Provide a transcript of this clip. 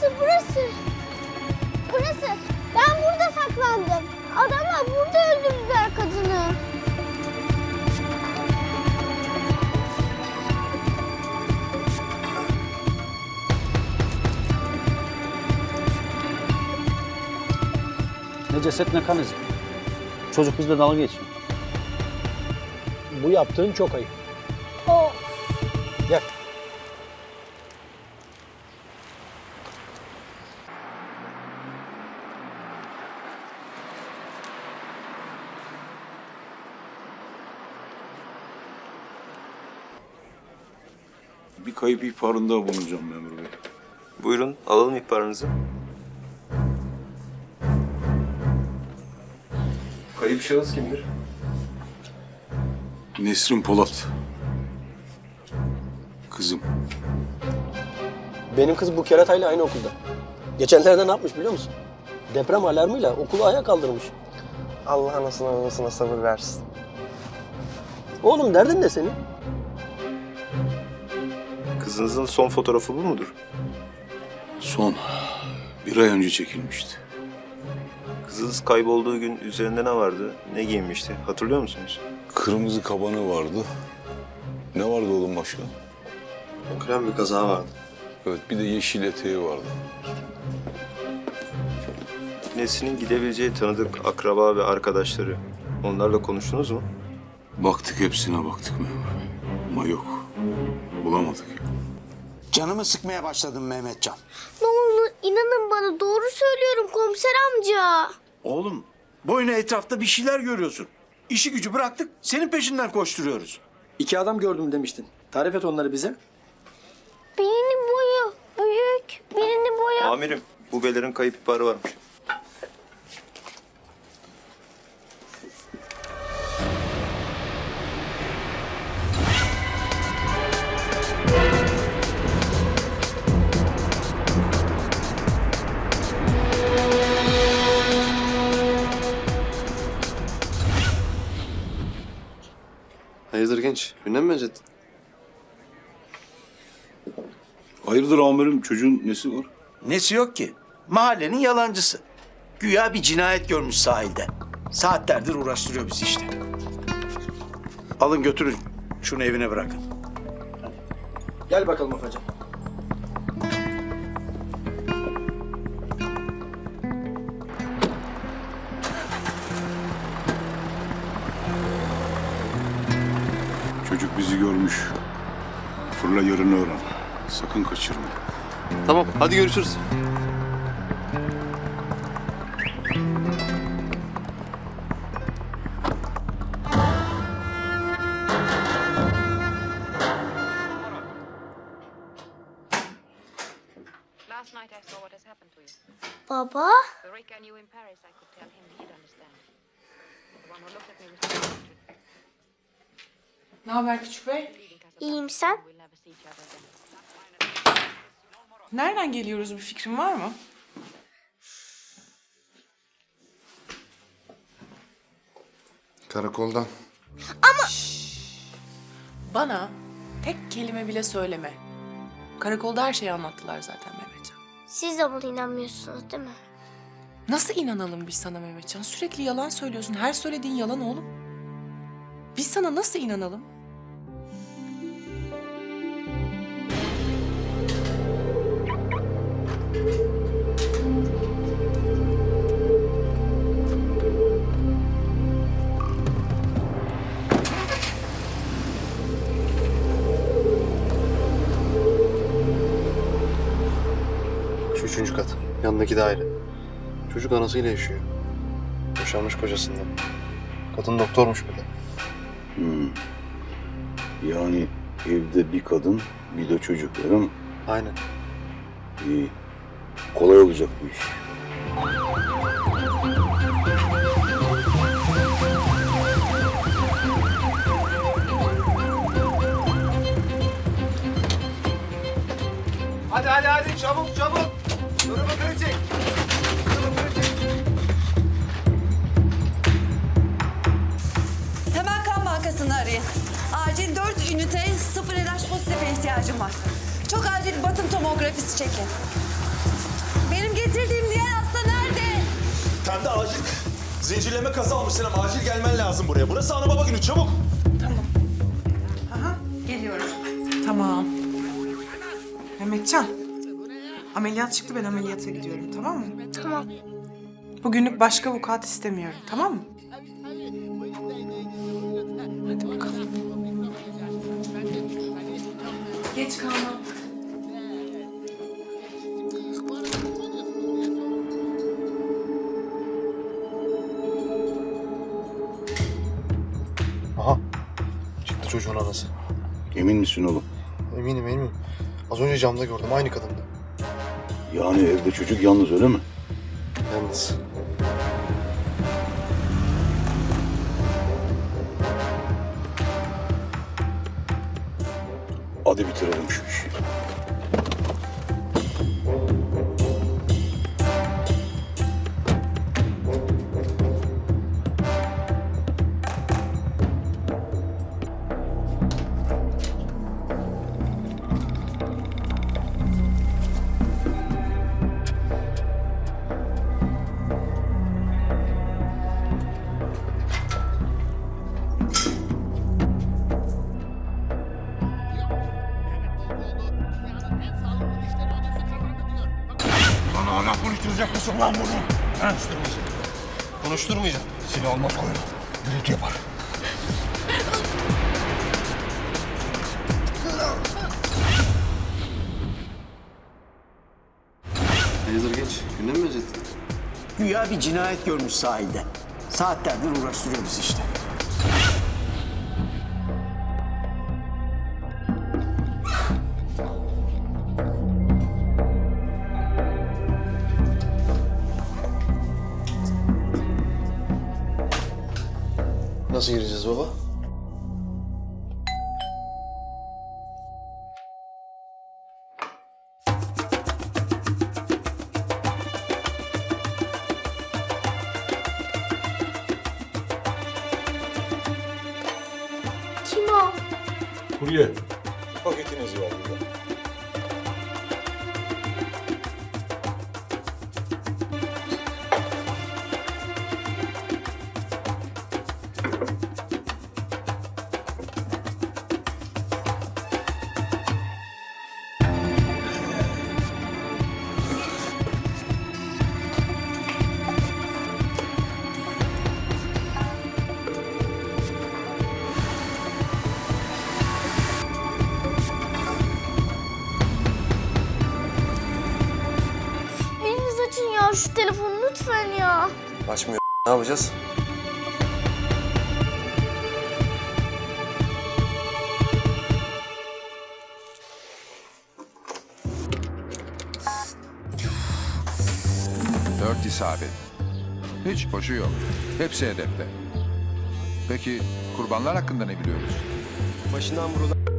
burası burası. Burası. Ben burada saklandım. Adamlar burada öldürdüler kadını. Ne ceset ne kan izi. Çocuk bizle dalga geçiyor. Bu yaptığın çok ayıp. Bir kayıp ihbarında bulunacağım memur bey. Buyurun alalım ihbarınızı. Kayıp şahıs kimdir? Nesrin Polat. Kızım. Benim kız bu keratayla aynı okulda. Geçenlerde ne yapmış biliyor musun? Deprem alarmıyla okulu ayağa kaldırmış. Allah anasına babasına sabır versin. Oğlum derdin ne senin? Kızınızın son fotoğrafı bu mudur? Son bir ay önce çekilmişti. Kızınız kaybolduğu gün üzerinde ne vardı? Ne giyinmişti? Hatırlıyor musunuz? Kırmızı kabanı vardı. Ne vardı oğlum başka? Krem bir kaza vardı. Evet bir de yeşil eteği vardı. Nesin'in gidebileceği tanıdık akraba ve arkadaşları. Onlarla konuştunuz mu? Baktık hepsine baktık memur bey. Ama yok. Bulamadık. Canımı sıkmaya başladım Mehmetcan. ne olur inanın bana doğru söylüyorum komiser amca. Oğlum boyuna etrafta bir şeyler görüyorsun. İşi gücü bıraktık senin peşinden koşturuyoruz. İki adam gördüm demiştin. Tarif et onları bize. Birinin boyu büyük, birinin boyu... Amirim bu belerin kayıp ihbarı varmış. Hayırdır genç? Gündem mi özet? Hayırdır amirim çocuğun nesi var? Nesi yok ki? Mahallenin yalancısı. Güya bir cinayet görmüş sahilde. Saatlerdir uğraştırıyor bizi işte. Alın götürün şunu evine bırakın. Gel bakalım Afacan. Çocuk bizi görmüş. Fırla yarını öğren. Sakın kaçırma. Tamam hadi görüşürüz. Last night I saw what has happened to you. Baba, The Rick I knew in Paris, I could tell him he'd understand. The one who looked at me hatred. Ne haber küçük bey? İyiyim sen? Nereden geliyoruz bir fikrin var mı? Karakoldan. Bana tek kelime bile söyleme. Karakolda her şeyi anlattılar zaten Mehmetcan. Siz de buna inanmıyorsunuz değil mi? Nasıl inanalım biz sana Mehmetcan? Sürekli yalan söylüyorsun. Her söylediğin yalan oğlum. Biz sana nasıl inanalım? Şu üçüncü kat. Yanındaki daire. Çocuk anasıyla yaşıyor. Boşanmış kocasından. Kadın doktormuş bir de. Hmm. Yani evde bir kadın bir de çocuklarım Aynen. iyi. Kolay olacak bu iş. Hadi hadi hadi çabuk çabuk. Durumu kritik. Çok acil batın tomografisi çekin. Benim getirdiğim diğer hasta nerede? Kendi acil zincirleme kaza almış Senem. Acil gelmen lazım buraya. Burası ana baba günü çabuk. Tamam. Aha geliyorum. Tamam. Mehmetcan. Ameliyat çıktı ben ameliyata gidiyorum tamam mı? Tamam. Bugünlük başka vukuat istemiyorum tamam mı? Geç kalma. Aha. Çıktı çocuğun anası. Emin misin oğlum? Eminim eminim. Az önce camda gördüm aynı kadındı. Yani evde çocuk yalnız öyle mi? Yalnız. Hadi bitirelim şu işi. Konuşturmayacağım. Silah olmaz koyun. Gürültü yapar. Hayırdır geç. Gündem mi özettin? Güya bir cinayet görmüş sahilde. Saatlerdir uğraştırıyor bizi işte. Nasıl gireceğiz baba? Kim o? Kurye. Paketiniz var burada. Açmıyor. Ne yapacağız? Dört isabet. Hiç boşu yok. Hepsi hedefte. Peki kurbanlar hakkında ne biliyoruz? Başından vurulan